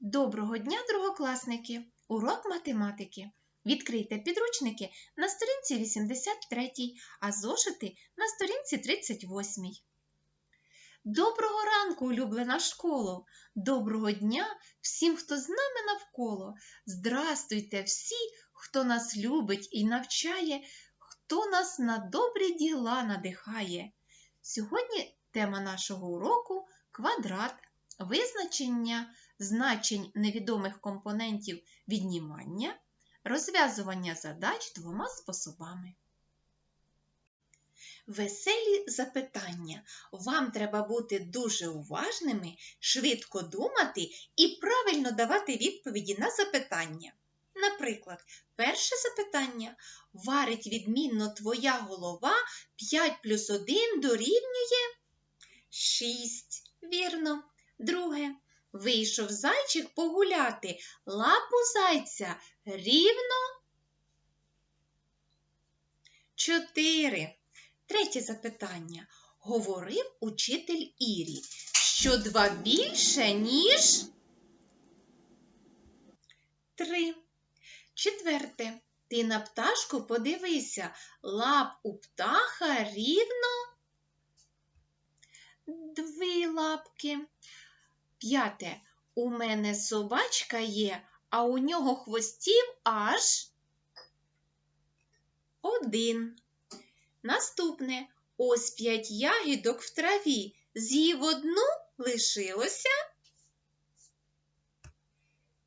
Доброго дня, другокласники! Урок математики. Відкрийте підручники на сторінці 83, а зошити на сторінці 38. Доброго ранку, улюблена школо! Доброго дня всім, хто з нами навколо. Здрастуйте всі, хто нас любить і навчає, хто нас на добрі діла надихає. Сьогодні тема нашого уроку квадрат, визначення значень невідомих компонентів віднімання, розв'язування задач двома способами. Веселі запитання. Вам треба бути дуже уважними, швидко думати і правильно давати відповіді на запитання. Наприклад, перше запитання варить відмінно твоя голова 5 плюс 1 дорівнює 6. Вірно. Друге. Вийшов зайчик погуляти, лапу зайця рівно. Чотири. Третє запитання. Говорив учитель Ірі, що два більше, ніж три. Четверте. Ти на пташку подивися, лап у птаха рівно дві лапки. П'яте. У мене собачка є, а у нього хвостів аж один. Наступне. Ось п'ять ягідок в траві. З'їв одну лишилося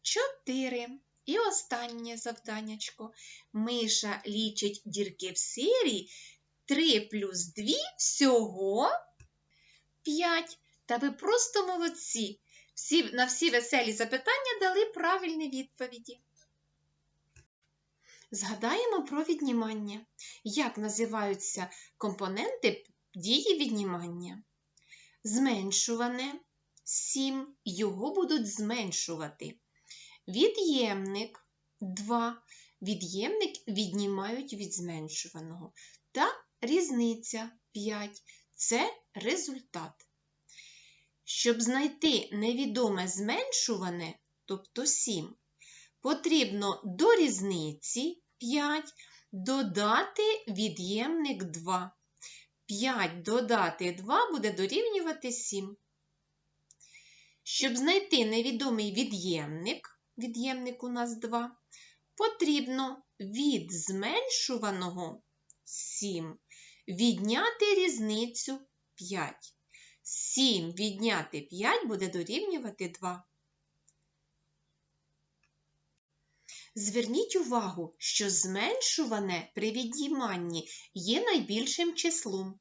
чотири. І останнє завданнячко. Миша лічить дірки в сирі. Три плюс дві всього п'ять. Та ви просто молодці. Всі, на всі веселі запитання дали правильні відповіді. Згадаємо про віднімання. Як називаються компоненти дії віднімання? Зменшуване 7. Його будуть зменшувати. Від'ємник 2. Від'ємник віднімають від зменшуваного. Та різниця 5. Це результат. Щоб знайти невідоме зменшуване, тобто 7, потрібно до різниці 5 додати від'ємник 2. 5 додати 2 буде дорівнювати 7. Щоб знайти невідомий від'ємник, від'ємник у нас 2, потрібно від зменшуваного 7 відняти різницю 5. 7 відняти 5 буде дорівнювати 2. Зверніть увагу, що зменшуване при відніманні є найбільшим числом.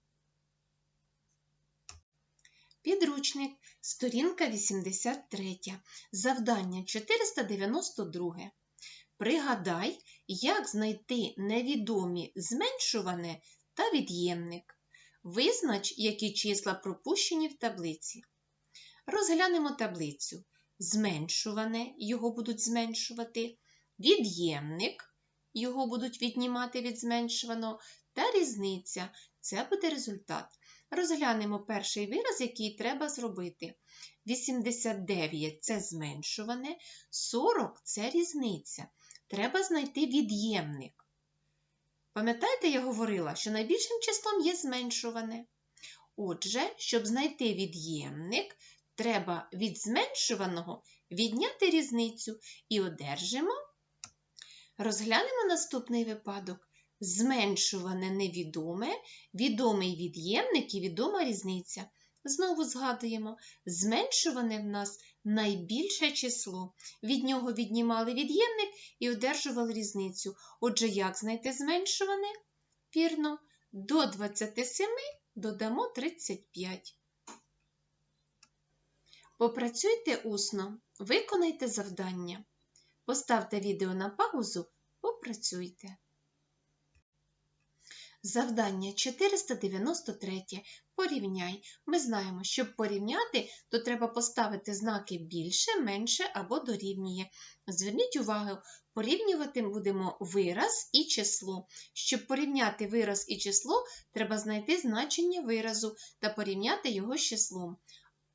Підручник, сторінка 83, завдання 492. Пригадай, як знайти невідомі зменшуване та від'ємник. Визнач, які числа пропущені в таблиці. Розглянемо таблицю. Зменшуване, його будуть зменшувати, від'ємник, його будуть віднімати від зменшуваного, та різниця це буде результат. Розглянемо перший вираз, який треба зробити. 89 це зменшуване, 40 це різниця. Треба знайти від'ємник. Пам'ятаєте, я говорила, що найбільшим числом є зменшуване. Отже, щоб знайти від'ємник, треба від зменшуваного відняти різницю і одержимо. Розглянемо наступний випадок. Зменшуване невідоме, відомий від'ємник і відома різниця. Знову згадуємо, зменшуване в нас найбільше число. Від нього віднімали від'ємник і одержували різницю. Отже, як знайти зменшуване? Вірно, до 27 додамо 35. Попрацюйте усно, виконайте завдання. Поставте відео на паузу, попрацюйте. Завдання 493. Порівняй. Ми знаємо, щоб порівняти, то треба поставити знаки більше, менше або дорівнює. Зверніть увагу, порівнювати будемо вираз і число. Щоб порівняти вираз і число, треба знайти значення виразу та порівняти його з числом.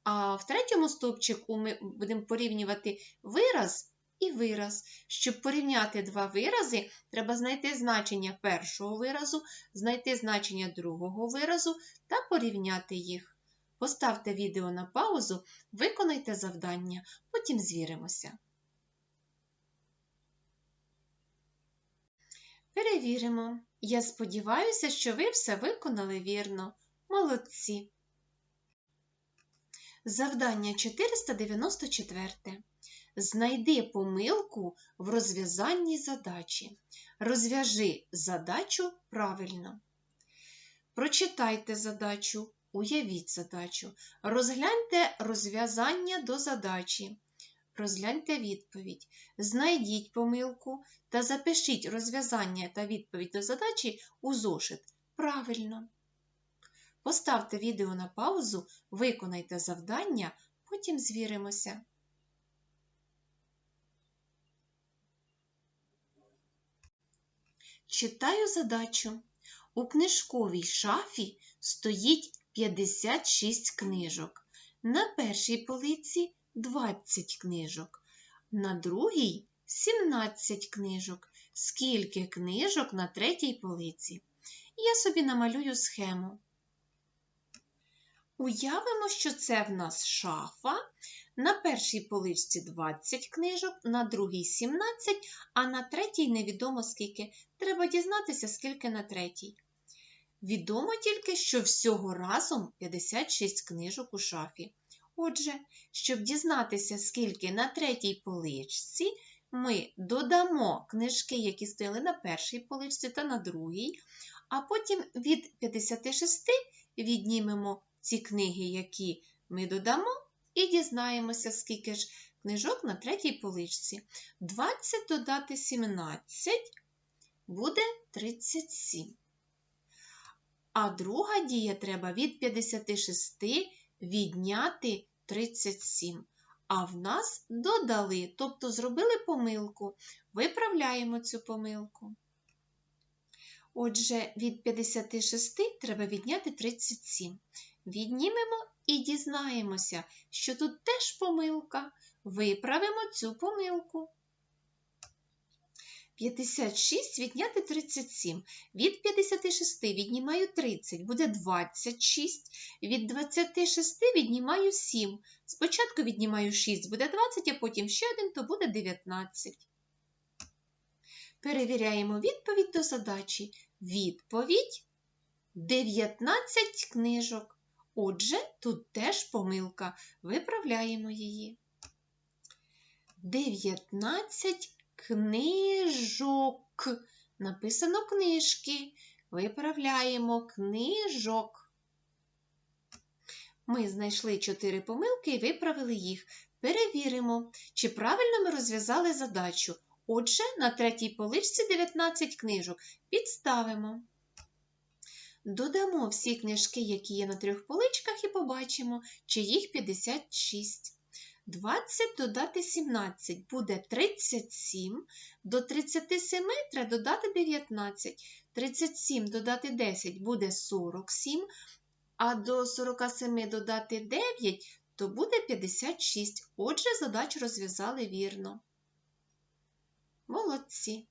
А в третьому стовпчику ми будемо порівнювати вираз і вираз. Щоб порівняти два вирази, треба знайти значення першого виразу, знайти значення другого виразу та порівняти їх. Поставте відео на паузу, виконайте завдання, потім звіримося. Перевіримо. Я сподіваюся, що ви все виконали вірно. Молодці. Завдання 494. Знайди помилку в розв'язанні задачі. Розв'яжи задачу правильно. Прочитайте задачу, уявіть задачу. Розгляньте розв'язання до задачі. Розгляньте відповідь. Знайдіть помилку та запишіть розв'язання та відповідь до задачі у зошит. Правильно. Поставте відео на паузу, виконайте завдання, потім звіримося. Читаю задачу. У книжковій шафі стоїть 56 книжок. На першій полиці 20 книжок, на другій 17 книжок. Скільки книжок на третій полиці? Я собі намалюю схему. Уявимо, що це в нас шафа. На першій поличці 20 книжок, на другій 17, а на третій невідомо скільки. Треба дізнатися, скільки на третій. Відомо тільки, що всього разом 56 книжок у шафі. Отже, щоб дізнатися, скільки на третій поличці, ми додамо книжки, які стояли на першій поличці та на другій, а потім від 56 віднімемо ці книги, які ми додамо, і дізнаємося, скільки ж книжок на третій поличці. 20 додати 17 буде 37. А друга дія треба від 56 відняти 37. А в нас додали, тобто зробили помилку. Виправляємо цю помилку. Отже, від 56 треба відняти 37. Віднімемо і дізнаємося, що тут теж помилка. Виправимо цю помилку. 56 відняти 37. Від 56 віднімаю 30, буде 26. Від 26 віднімаю 7. Спочатку віднімаю 6, буде 20, а потім ще один, то буде 19. Перевіряємо відповідь до задачі. Відповідь 19 книжок. Отже, тут теж помилка. Виправляємо її. 19 книжок. Написано книжки. Виправляємо книжок. Ми знайшли 4 помилки і виправили їх. Перевіримо, чи правильно ми розв'язали задачу. Отже, на третій поличці 19 книжок. Підставимо. Додамо всі книжки, які є на трьох поличках, і побачимо, чи їх 56. 20 додати 17 буде 37. До 37 треба додати 19. 37 додати 10 буде 47, а до 47 додати 9 то буде 56. Отже, задачу розв'язали вірно. Молодці.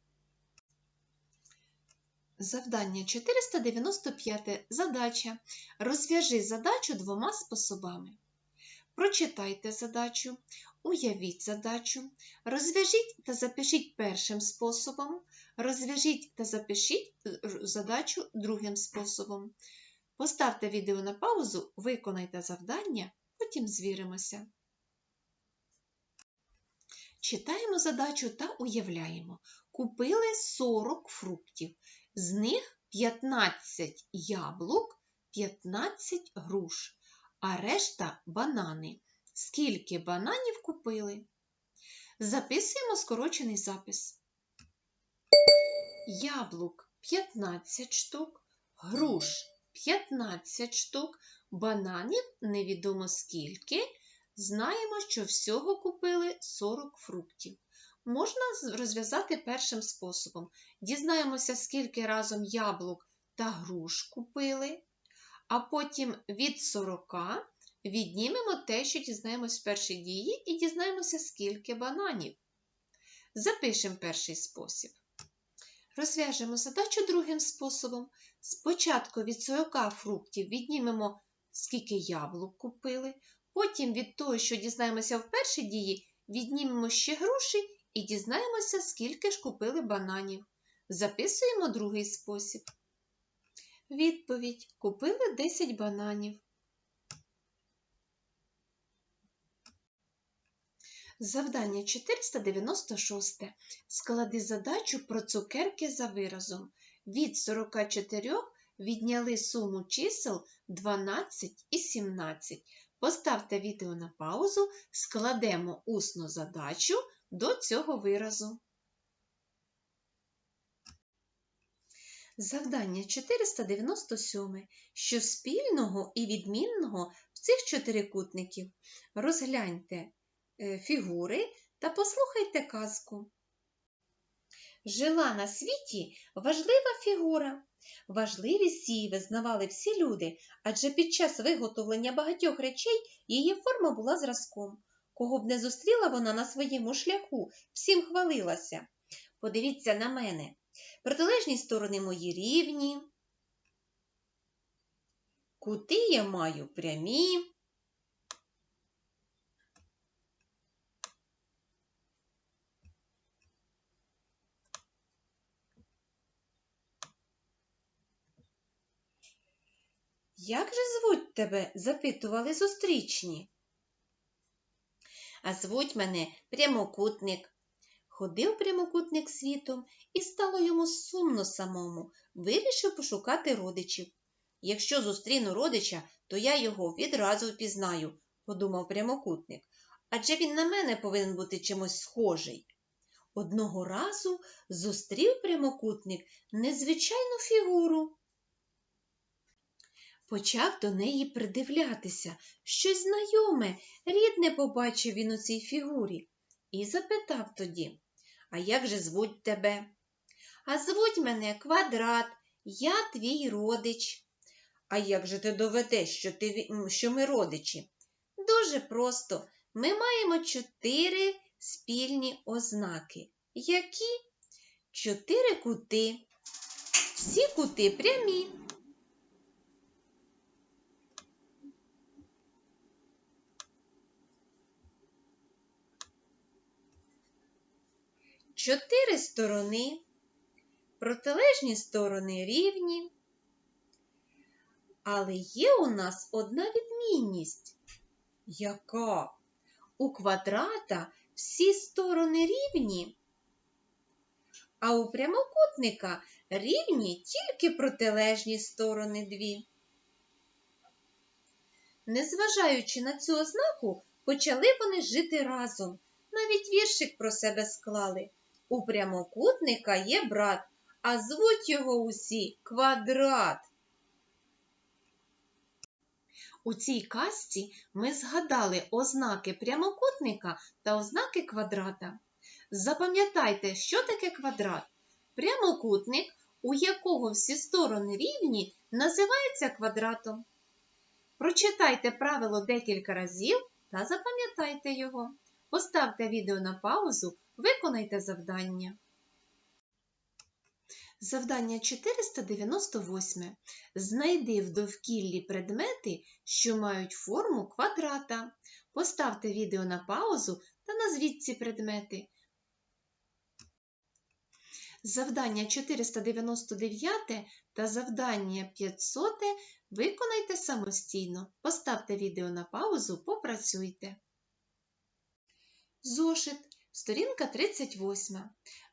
Завдання 495. Задача. Розв'яжи задачу двома способами. Прочитайте задачу, уявіть задачу, розв'яжіть та запишіть першим способом, розв'яжіть та запишіть задачу другим способом. Поставте відео на паузу, виконайте завдання, потім звіримося. Читаємо задачу та уявляємо. Купили 40 фруктів, з них 15 яблук, 15 груш а решта банани. Скільки бананів купили? Записуємо скорочений запис. Яблук 15 штук, груш 15 штук, бананів невідомо скільки. Знаємо, що всього купили 40 фруктів. Можна розв'язати першим способом. Дізнаємося, скільки разом яблук та груш купили а потім від 40 Віднімемо те, що дізнаємось в першій дії, і дізнаємося, скільки бананів. Запишемо перший спосіб. Розв'яжемо задачу другим способом. Спочатку від 40 фруктів віднімемо, скільки яблук купили. Потім від того, що дізнаємося в першій дії, віднімемо ще груші і дізнаємося, скільки ж купили бананів. Записуємо другий спосіб. Відповідь. Купили 10 бананів. Завдання 496. Склади задачу про цукерки за виразом. Від 44 відняли суму чисел 12 і 17. Поставте відео на паузу, складемо усну задачу до цього виразу. Завдання 497. Що спільного і відмінного в цих чотирикутників? Розгляньте е, фігури та послухайте казку. Жила на світі важлива фігура. Важливість її визнавали всі люди, адже під час виготовлення багатьох речей її форма була зразком. Кого б не зустріла вона на своєму шляху, всім хвалилася. Подивіться на мене. Протилежні сторони мої рівні. Кути я маю прямі. Як же звуть тебе? запитували зустрічні. А звуть мене прямокутник. Ходив прямокутник світом, і стало йому сумно самому, вирішив пошукати родичів. Якщо зустріну родича, то я його відразу впізнаю, подумав прямокутник, адже він на мене повинен бути чимось схожий. Одного разу зустрів прямокутник незвичайну фігуру. Почав до неї придивлятися, щось знайоме, рідне побачив він у цій фігурі, і запитав тоді А як же звуть тебе? А звуть мене квадрат, я твій родич. А як же ти доведеш, що, ти, що ми родичі? Дуже просто. Ми маємо чотири спільні ознаки. Які? Чотири кути. Всі кути прямі. Чотири сторони, протилежні сторони рівні. Але є у нас одна відмінність. Яка? У квадрата всі сторони рівні, а у прямокутника рівні тільки протилежні сторони дві. Незважаючи на цю ознаку, почали вони жити разом. Навіть віршик про себе склали. У прямокутника є брат, а звуть його усі квадрат. У цій казці ми згадали ознаки прямокутника та ознаки квадрата. Запам'ятайте, що таке квадрат. Прямокутник, у якого всі сторони рівні, називається квадратом. Прочитайте правило декілька разів та запам'ятайте його. Поставте відео на паузу, виконайте завдання. Завдання 498. Знайди в довкіллі предмети, що мають форму квадрата. Поставте відео на паузу та назвіть ці предмети. Завдання 499 та завдання 500 виконайте самостійно. Поставте відео на паузу, попрацюйте. Зошит, сторінка 38.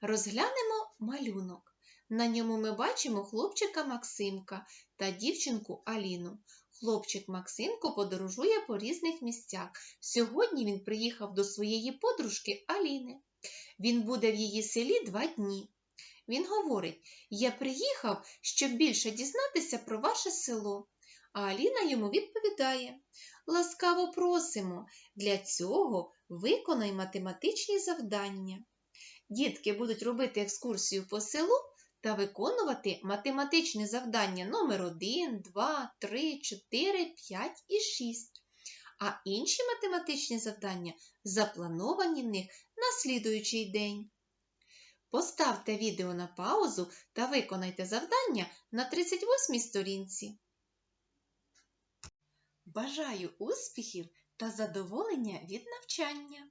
Розглянемо малюнок. На ньому ми бачимо хлопчика Максимка та дівчинку Аліну. Хлопчик Максимко подорожує по різних місцях. Сьогодні він приїхав до своєї подружки Аліни. Він буде в її селі два дні. Він говорить: Я приїхав, щоб більше дізнатися про ваше село. А Аліна йому відповідає: Ласкаво просимо, для цього виконай математичні завдання. Дітки будуть робити екскурсію по селу та виконувати математичні завдання номер 1, 2, 3, 4, 5 і 6. а інші математичні завдання заплановані в них на слідуючий день. Поставте відео на паузу та виконайте завдання на 38 сторінці. Бажаю успіхів та задоволення від навчання!